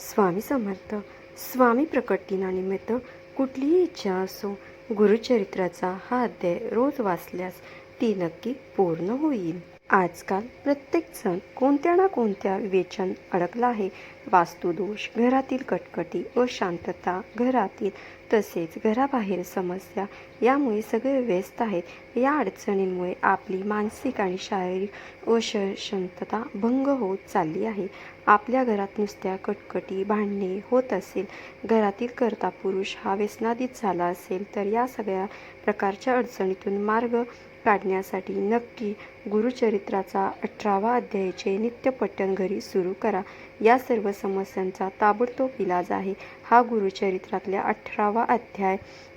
स्वामी समर्थ स्वामी प्रकट दिनानिमित्त कुठलीही इच्छा असो गुरुचरित्राचा हा अध्याय रोज वाचल्यास ती नक्की पूर्ण होईल. आजकाल प्रत्येकजण कोणत्या ना कोणत्या विवेचन अडकला आहे. वास्तुदोष घरातील कटकटी अशांतता घरातील तसेच घराबाहेर समस्या यामुळे सगळे व्यस्त आहेत. या अडचणींमुळे आपली मानसिक आणि शारीरिक अशांतता भंग होत चालली आहे. आपल्या घरात नुसत्या कटकटी भांडणे होत असेल घरातील कर्ता पुरुष हा व्यसनाधीत झाला असेल तर या सगळ्या प्रकारच्या अडचणीतून मार्ग काढण्यासाठी नक्की गुरुचरित्राचा अठरावा अध्यायाचे नित्यपठण घरी सुरू करा. या सर्व समस्यांचा ताबडतोब इलाज आहे. हा गुरुचरित्रातल्या अठरावा अध्याय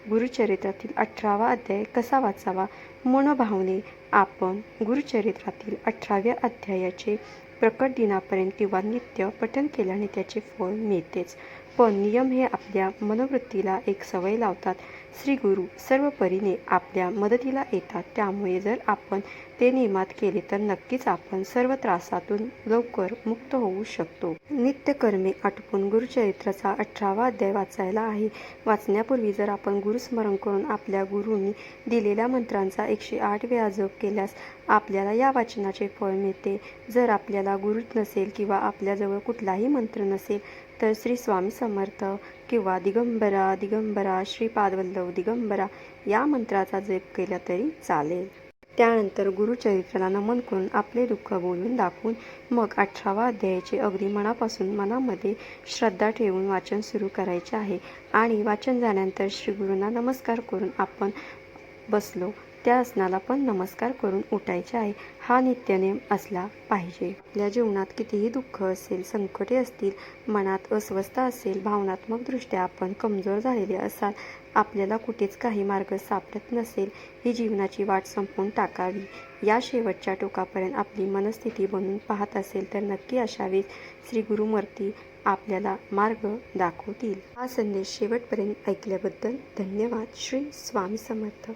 गुरुचरित्रातील अठरावा अध्याय कसा वाचावा? मनभावने आपण गुरुचरित्रातील अठराव्या अध्यायाचे प्रकट दिनापर्यंत किंवा नित्य पठण केल्याने त्याचे फळ मिळतेच. पण नियम हे आपल्या मनोवृत्तीला एक सवय लावतात. श्री गुरु सर्व परीने आपल्या मदतीला येतात. त्यामुळे जर आपण ते नियमात केले तर नक्कीच आपण सर्व त्रासातून लवकर मुक्त होऊ शकतो. नित्यकर्मे आटपून गुरुचरित्राचा अठरावा अध्याय वाचायला आहे. वाचण्यापूर्वी जर आपण गुरुस्मरण करून आपल्या गुरूंनी दिलेल्या मंत्रांचा एकशे आठ वेळा जप केल्यास आपल्याला या वाचनाचे फळ मिळते. जर आपल्याला गुरु नसेल किंवा आपल्याजवळ कुठलाही मंत्र नसेल तर श्री स्वामी समर्थ किंवा दिगंबरा दिगंबरा श्रीपादवल्लव दिगंबरा या मंत्राचा जप केला तरी चालेल. त्यानंतर गुरुचरित्राला नमन करून आपले दुःख बोलून दाखवून मग अठरावा अध्यायाचे अगदी मनापासून मनामध्ये श्रद्धा ठेवून वाचन सुरू करायचे आहे. आणि वाचन झाल्यानंतर श्री गुरूंना नमस्कार करून आपण बसलो. त्या आसनाला पण नमस्कार करून उठायचे आहे. हा नित्यनेम असला पाहिजे. आपल्या जीवनात कितीही दुःख असेल संकटे असतील मनात अस्वस्थता असेल भावनात्मकदृष्ट्या आपण कमजोर झालेले असाल आपल्याला कुठेच काही मार्ग सापडत नसेल ही जीवनाची वाट संपवून टाकावी. या शेवटच्या टोकापर्यंत आपली मनस्थिती बनून पाहत असेल तर नक्की अशा श्री गुरुमूर्ती आपल्याला मार्ग दाखवतील. हा संदेश शेवटपर्यंत ऐकल्याबद्दल धन्यवाद. श्री स्वामी समर्थ.